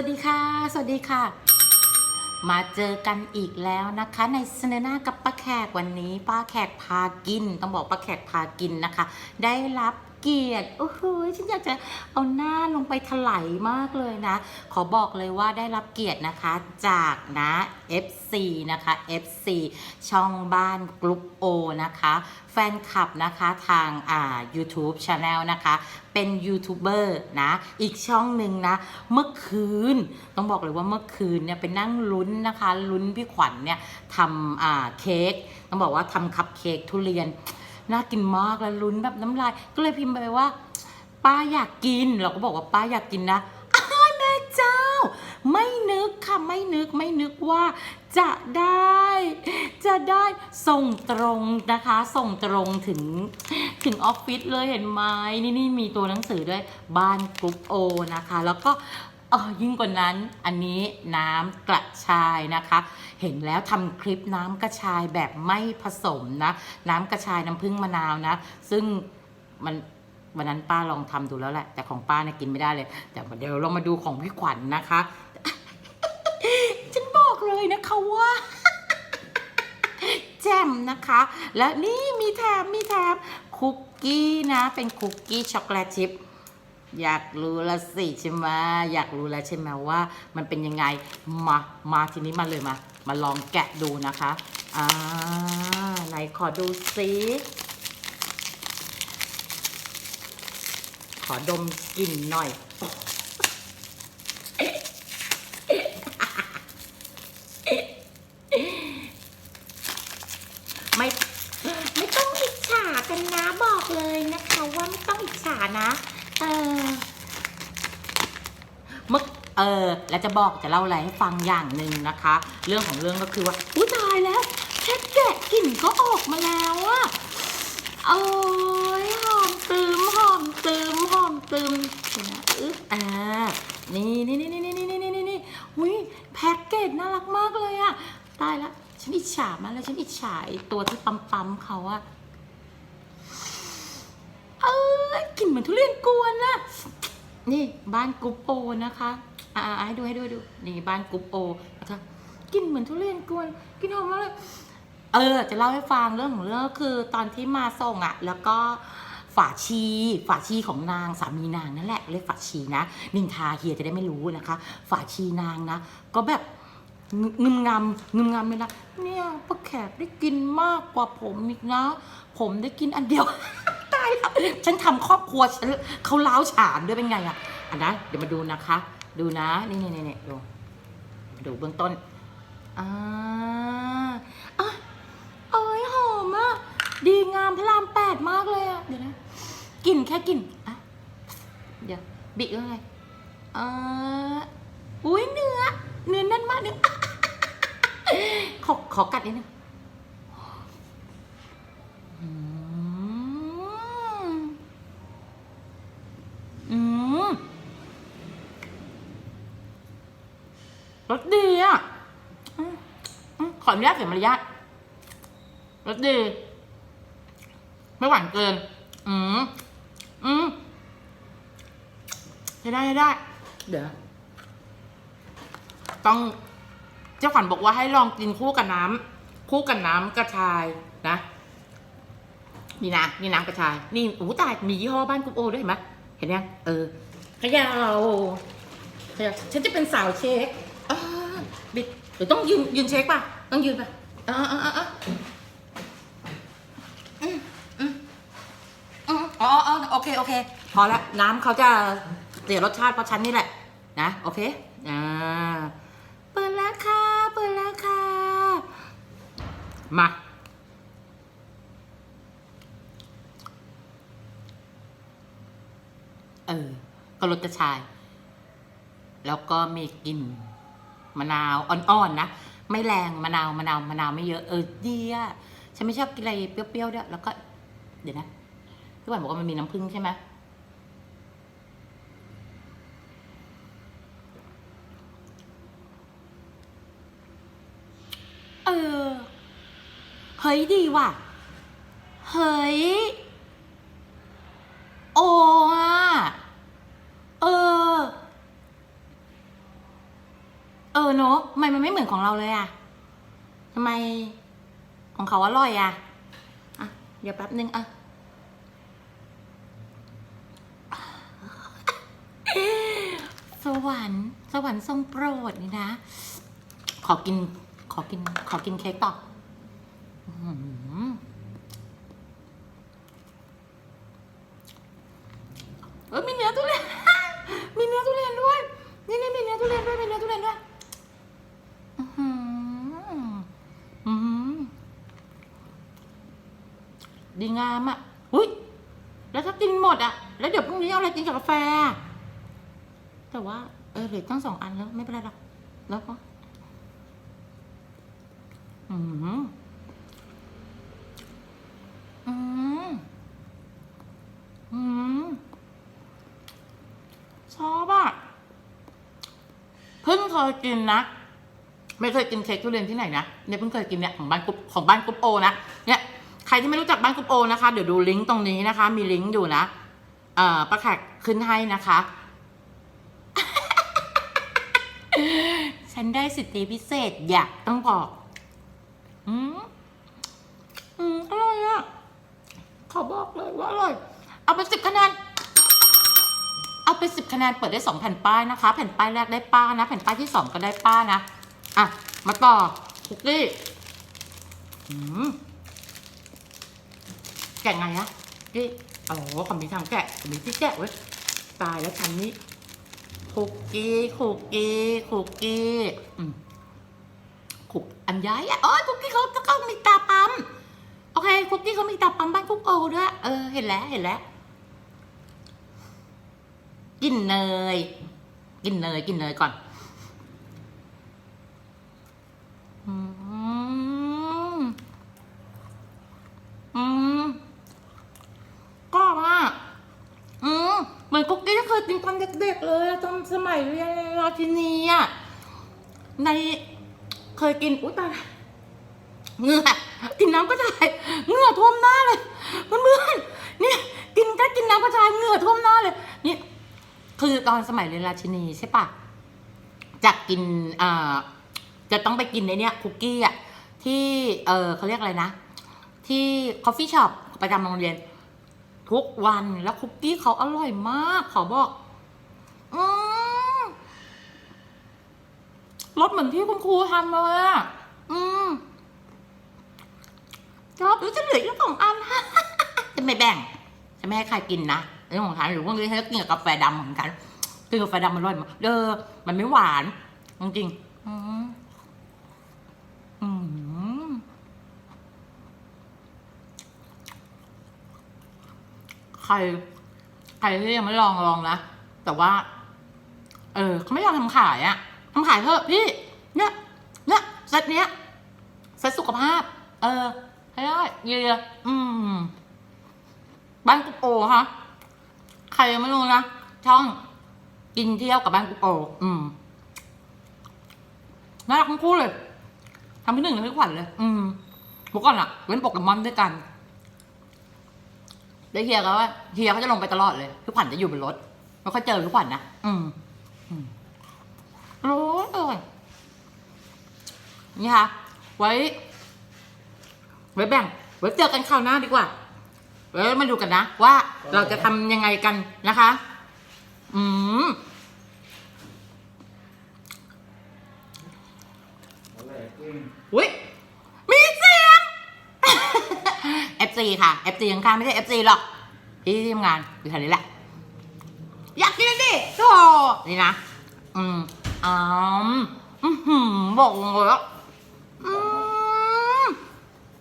วัสดีค่ะ สวัสดีค่ะ มาเจอกันอีกแล้วนะคะ ในสนนากับป้าแขกวันนี้ ป้าแขกพากิน ต้องบอกป้าแขกพากินนะคะ ได้รับ เกียรติโอ้โหฉันอยากจะเอาหน้าลงไปถลายมากเลยนะ ขอบอกเลยว่าได้รับเกียรตินะคะจากนะ FC นะคะ FC ช่องบ้านกรุ๊ปโอนะคะ แฟนคลับนะคะทางอ่า YouTube Channel นะคะ เป็นยูทูบเบอร์นะ อีกช่องหนึ่งนะ เมื่อคืน ต้องบอกเลยว่าเมื่อคืนเนี่ยไปนั่งลุ้นนะคะ ลุ้นพี่ขวัญเนี่ยทำอ่าเค้ก ต้องบอกว่าทำคัพเค้กทุเรียน น่ากินมากแล้วลุ้นแบบน้ำลาย ก็เลยพิมพ์ไปว่า ป้าอยากกิน เราก็บอกว่าป้าอยากกินนะอ้าวแม่เจ้า ไม่นึกค่ะไม่นึกไม่นึกว่าจะได้ จะได้ส่งตรงนะคะ ส่งตรงถึงถึงออฟฟิศเลยเห็นไหมนี่นี่มีตัวหนังสือด้วยบ้านกรุ๊ปโอนะคะ แล้วก็ เออยิ่งกว่านั้นอันนี้น้ำกระชายนะคะ เห็นแล้วทำคลิปน้ำกระชายแบบไม่ผสมนะ น้ำกระชายน้ำผึ้งมะนาวนะ ซึ่งมันวันนั้นป้าลองทำดูแล้วแหละ แต่ของป้าเนี่ยกินไม่ได้เลย แต่เดี๋ยวเรามาดูของพี่ขวัญนะคะ ฉันบอกเลยนะคะว่าแจ่มนะคะ แล้วนี่มีแถมมีแถมคุกกี้นะ เป็นคุกกี้ช็อกโกแลตชิพ อยากรู้ละสิใช่ไหมอยากรู้แล้วใช่ไหมว่า มันเป็นยังไงมามาทีนี้มาเลยมา มาลองแกะดูนะคะอ่าไหนขอดูซิขอดมกลิ่นหน่อยไม่ไม่ต้องอิจฉากันนะบอกเลยนะคะว่าไม่ต้องอิจฉานะ เออเมื่อเออแล้วจะบอกจะเล่าอะไรให้ฟังอย่างหนึ่งนะคะ เรื่องของเรื่องก็คือว่าอุ้ยตายแล้วแค่แกะกลิ่นก็ออกมาแล้วอะโอ้ยหอมตืมหอมตืมหอมตืมเดี๋ยวนะอึ๊บอ่านี่นี่นี่นี่นี่นี่นี่นี่นี่อุ้ยแพ็กเกจน่ารักมากเลยอะตายละฉันอิจฉามากเลยฉันอิจฉาตัวที่ปั๊มปั๊มๆเขาอะเอ้ยกลิ่นเห มือนทุเรียนกวนอะนี่บ้านกรุ๊ปโอนะคะอ่าให้ดูให้ดูให้ดูนี่บ้านกรุ๊ปโอนะคะกินเหมือนทุเรียนกวน กินหอมมากเลยเออ จะเล่าให้ฟังเรื่องของเรื่องก็คือตอนที่มาส่งอะ่ะ แล้วก็ฝาชีฝาชีของนางสามีนางนั่นแหละเรียกฝาชีนะ นินทาเฮียจะได้ไม่รู้นะคะ ฝาชีนางนะ ก็แบบงึมงำงึมงำเลยนะเนี่ยป้าแขกได้กินมากกว่าผมอีกนะ ผมได้กินอันเดียว ตายแล้วฉันทำครอบครัวฉันเขาเล้าฉานด้วยเป็นไงอะอันนะเดี๋ยวมาดูนะคะ ดูนะ นี่นี่นี่ดูดูเบื้องต้นอ่าอะโอ้ยหอมอะดีงามพระรามแปดมากเลยอะเดี๋ยวนะกลิ่นแค่กลิ่นอะเดี๋ยวบิกยังไงเอออุ้ยเนื้อ เนื้อแน่นมากเนื้อขอขอกัดนิดนึงอืมอืมรสดีอะอืมอืมขออ นุญาตเสียมารยาทรสดี ไม่หวานเกิน อืมอืมใช้ได้ใช้ได้ เดี๋ยว ต้องเจ้าขวัญบอกว่าให้ลองกินคู่กับน้ำคู่กับน้ำกระชายนะนี่นะนี่น้ำกระชาย นี่โอ้ตายมียี่ห้อบ้านกุ๊กโอด้วยเห็นไหมเห็นยังเออเขยาวขยาวฉันจะเป็นสาวเช็คอ่าบิดหรือต้องยืนยืนเช็คป่ะ ต้องยืนป่ะอ่าอ่าอ่าอ่าอืมอ๋ออ๋อโอเคโอเค พอละน้ำเขาจะเสียรสชาติเพราะฉันนี่แหละ นะโอเคอ่าเปิดแล้วค่ะเปิดแล้วค่ะมาเออก็รสกระชาย แล้วก็มีกลิ่นมะนาวอ่อนๆนะ ไม่แรงมะนาวมะนาวมะนาวไม่เยอะเออดีอะฉันไม่ชอบกินอะไรเปรี้ยวๆด้วยแล้วก็เดี๋ยวนะพี่หวานบอกว่ามันมีน้ำผึ้งใช่ไหมเออเฮ้ยดีว่ะ เฮ้ย โอ้อะเออ เนาะทำไมมันไม่เหมือนของเราเลยอะทำไมของเขาอร่อยอะอะ เดี๋ยวแป๊บนึงอะสวรรค์สวรรค์ทรงโปรดนี่นะ ขอกินขอกินขอกินเค้กต่อหือเออมีเนื้อทุเรียน มีเนื้อทุเรียนด้วย นี่นี่มีเนื้อทุเรียนด้วย มีเนื้อทุเรียนด้วยอื้อหืออื้อหือ ดีงามอะอุ้ยแล้วถ้ากินหมดอะ แล้วเดี๋ยวพรุ่งนี้เอาอะไรกินกับกาแฟ แต่ว่า เออเหลือตั้งสองอันแล้วไม่เป็นไรหรอกแล้วก็อืมอืมอืมชอบอะเพิ่งเคยกินนะไม่เคยกินเค้กทุเรียนที่ไหนนะเนี่ยเพิ่งเคยกินเนี่ยของบ้านกุ๊บของบ้านกุ๊บโอนะเนี่ย ใครที่ไม่รู้จักบ้านกุ๊บโอนะคะ เดี๋ยวดูลิงก์ตรงนี้นะคะ มีลิงก์อยู่นะ เอ่อประแขกขึ้นให้นะคะ ฉันได้สิทธิพิเศษอยากต้องบอก อืมอืมอร่อยอะขอบอกเลยว่าอร่อย เอาไปสิบคะแนนเอาไปสิบคะแนนเปิดได้สองแผ่นป้ายนะคะ แผ่นป้ายแรกได้ป้านะ แผ่นป้ายที่สองก็ได้ป้านะ อะ มาต่อคุกกี้อืม แกะไงอะกี้อ๋อเขามีทางแกะเขามีที่แกะเว้ยตายแล้วฉันนี้คุกกี้คุกกี้คุกกี้คุกอันย้ายอะอ๋อคุกกี้เขาเขามีตาปั๊มโอเคคุกกี้เขามีตาปั๊มบ้านคุกโอด้วยเออเห็นแล้วเห็นแล้วกินเนยกินเนยกินเนยก่อน อืม อืม ก็ว่า อืม เหมือนคุกกี้ที่เคยกินต อนเด็กๆเลยอะตอนสมัยเรียนราชินีอะในเคยกินอุ้ยตายเหงื่อกินน้ำกระชายเหงื่อท่วมหน้าเลยเพื่อนๆนี่กินแค่กินน้ำกระชายเหงื่อท่วมหน้าเลยนี่คือตอนสมัยเรียนราชินีใช่ปะจะกินเอ่อจะต้องไปกินในเนี้ยคุกกี้อะที่เออเขาเรียกอะไรนะ ที่คอฟฟี่ช็อปประจำโรงเรียน ทุกวันแล้วคุกกี้เขาอร่อยมากขอบอก อืมรสเหมือนที่คุณครูทำเลยอะ อืมชอบหรือจะเหลืออีกสองอัน จะไม่แบ่ง จะไม่ให้ใครกินนะเรื่องของฉันหรือพวกนี้ฉันก็กินกับกาแฟดำเหมือนกันกินกาแฟดำมันอร่อยมากเด้อมันไม่หวานจริงๆอืมอืมใคร ใครที่ยังไม่ลองลองนะ แต่ว่า เออเขาไม่ยอมทำขายอะทำขายเถอะพี่ เนี่ยเนี่ยเซตเนี้ยเซตสุขภาพ เออให้ได้เยอะๆอืมบ้านกุ๊กโอฮะใครยังไม่รู้นะช่องกินเที่ยวกับบ้านกุ๊กโอ อืมน่ารักทั้งคู่เลยทำที่หนึ่งเลยพี่ขวัญเลย อืมเมื่อก่อนอะเล่นโปเกมอนด้วยกันได้เฮียก็ว่าเฮียเขาจะลงไปตลอดเลยพี่ขวัญจะอยู่บนรถไม่ค่อยเจอพี่ขวัญนะอืม รู้เลยนี่ค่ะ ไว้ ไว้แบ่ง ไว้เจอกันคราวหน้าดีกว่า ไว้มาดูกันนะ ว่าเราจะทำยังไงกันนะคะ อืมอุ้ยมีเสียง FC ค่ะ FC ข้างไม่ใช่ FC หรอกที่ที่ทำงานอยู่แถวนี้แหละ อยากกินดิโธ่นี่นะ อืม อืมอือหือบอกเลยว่าอืม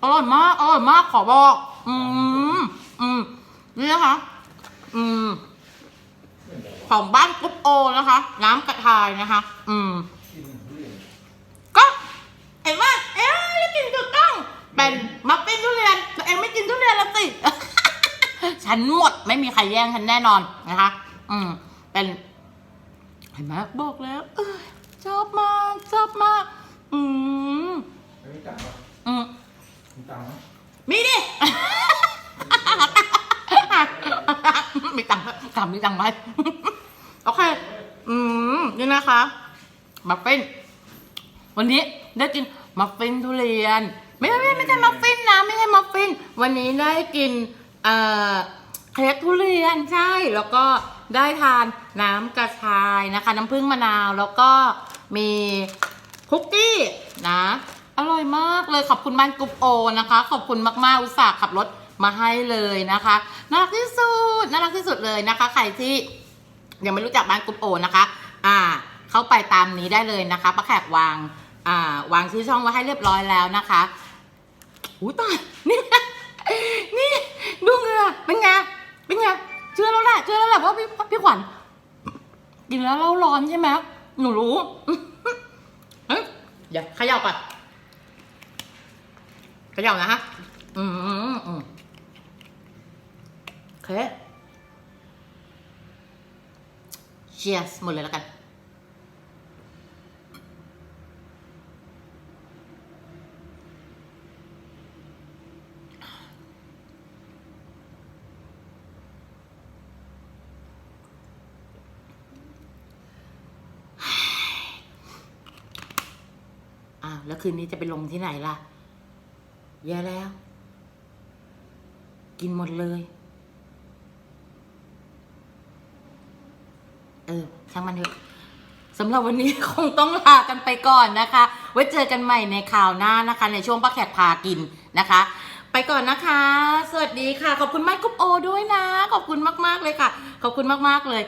อร่อยมากอร่อยมากขอบอก อืมอืมนี่นะคะ อืม ของบ้านกุ๊บโอนะคะ น้ำกระทายนะคะ อืม ก็เห็นว่าเอ๊ะแล้วกินถูกต้องเป็นมัฟฟินทุเรียนตัวเองไม่กินทุเรียนล้วสิฉันหมดไม่มีใครแย่งฉันแน่นอนนะคะ อืม เป็น เห็นไหมบอกแล้วเอยชอบมากชอบมาก อืมไม่มีตังค์ปะอืมมีตังค์ไหมมีดิ มีตังค์ไหมถามมีตังค์ไหม โอเค อืม นี่นะคะบัฟเฟ่นวันนี้ได้กินมัฟฟินทุเรียน ไม่ไม่ไม่ใช่มัฟฟินนะ ไม่ใช่มัฟฟิน วันนี้ได้กินเอ่อเค้กทุเรียนใช่ แล้วก็ ได้ทานน้ำกระชายนะคะ น้ำผึ้งมะนาวแล้วก็มีคุกกี้นะ อร่อยมากเลยขอบคุณบ้านกรุ๊ปโอนะคะ ขอบคุณมากๆอุตส่าห์ขับรถมาให้เลยนะคะน่ารักที่สุดน่ารักที่สุดเลยนะคะ ใครที่ยังไม่รู้จักบ้านกรุ๊ปโอนะคะ อ่า เข้าไปตามนี้ได้เลยนะคะป้าแขกวางอ่าวางชื่อช่องไว้ให้เรียบร้อยแล้วนะคะอู้ตายนี่นี่ดูเงือเป็นไงเป็นไง เชื่อแล้วแหละเชื่อแล้วแหละว่าพี่พี่ขวัญกินแล้วเราร้อนใช่ไหมหนูรู้เฮ้ยเดี๋ยวเขย่าก่อนเขย่านะฮะอืมอืมอืมโอเคเชียร์หมดเลยแล้วกัน แล้วคืนนี้จะไปลงที่ไหนล่ะแย่แล้ว กินหมดเลย เออช่างมันเถอะสำหรับวันนี้คงต้องลากันไปก่อนนะคะ ไว้เจอกันใหม่ในข่าวหน้านะคะ ในช่วงป้าแขกพากินนะคะ ไปก่อนนะคะ สวัสดีค่ะ ขอบคุณไมากกุ๊บโอด้วยนะ ขอบคุณมาก ๆ เลยค่ะ ขอบคุณมาก ๆ เลย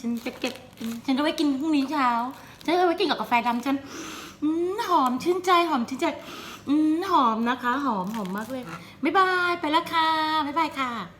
ฉันจะเก็บ ฉันจะไว้กินพรุ่งนี้เช้า ฉันจะไว้กินกับกาแฟดำฉัน อืมหอมชื่นใจหอมชื่นใจอืมหอมนะคะ หอมหอมมากเลยบ๊ายบายไปแล้วค่ะบ๊ายบายค่ะ